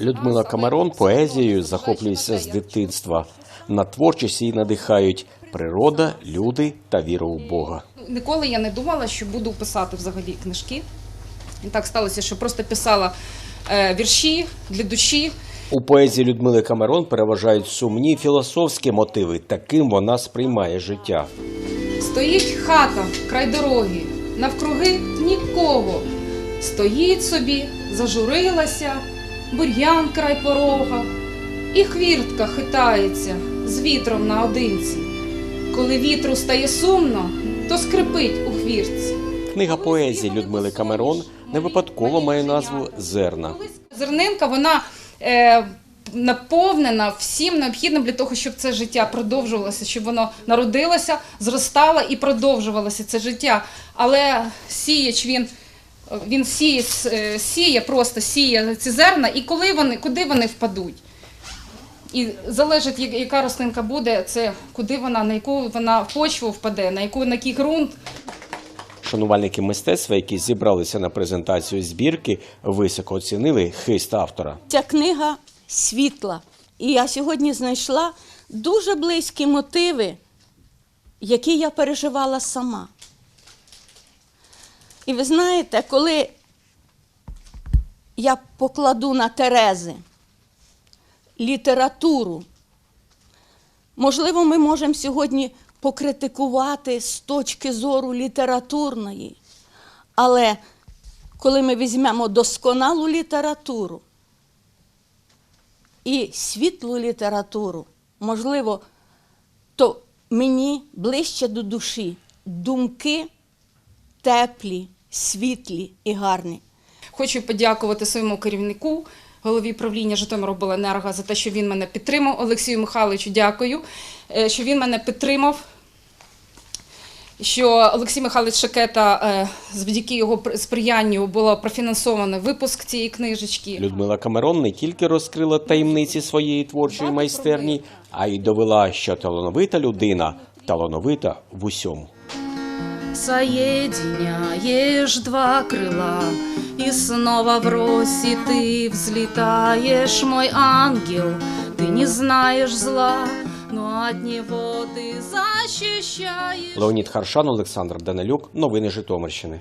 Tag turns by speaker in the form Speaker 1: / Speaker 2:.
Speaker 1: Людмила Камерон поезією захоплюється з дитинства. На творчість її надихають природа, люди та віра у Бога.
Speaker 2: Ну, Ніколи я не думала, що буду писати взагалі книжки. І так сталося, що просто писала е, вірші для душі.
Speaker 1: У поезії Людмили Камерон переважають сумні філософські мотиви. Таким вона сприймає життя.
Speaker 2: Стоїть хата край дороги, навкруги нікого. Стоїть собі, зажурилася, бур'ян край порога, і хвіртка хитається з вітром наодинці. Коли вітру стає сумно, то скрипить у хвіртці.
Speaker 1: Книга поезії Людмили Камерон не випадково має назву Зерна.
Speaker 2: Зернинка вона е, наповнена всім необхідним для того, щоб це життя продовжувалося, щоб воно народилося, зростало і продовжувалося це життя. Але сіяч він. Він сіє, е, сіє, просто сіє ці зерна, і коли вони, куди вони впадуть? І залежить, яка рослинка буде, це куди вона, на яку вона почву впаде, на яку на який ґрунт,
Speaker 1: Шанувальники мистецтва, які зібралися на презентацію збірки, високо оцінили хист автора.
Speaker 3: Ця книга світла. І я сьогодні знайшла дуже близькі мотиви, які я переживала сама. І ви знаєте, коли я покладу на Терези літературу, можливо, ми можемо сьогодні покритикувати з точки зору літературної, але коли ми візьмемо досконалу літературу, і світлу літературу, можливо, то мені ближче до душі думки теплі, світлі і гарні.
Speaker 2: Хочу подякувати своєму керівнику, голові правління Житомиробленерго за те, що він мене підтримав. Олексію Михайловичу, дякую, е, що він мене підтримав. Що Олексій Михайлович Шакета, е, завдяки його пр- сприянню, було профінансовано випуск цієї книжечки.
Speaker 1: Людмила Камерон не тільки розкрила таємниці своєї творчої майстерні, а й довела, що талановита людина талановита в усьому
Speaker 2: Соединяешь два крыла, и снова в росе ты взлетаешь, мой ангел. Ты не знаешь зла, но от него ты защищаешь.
Speaker 1: Леонід Харшан, Олександр Данилюк. Новини Житомирщини.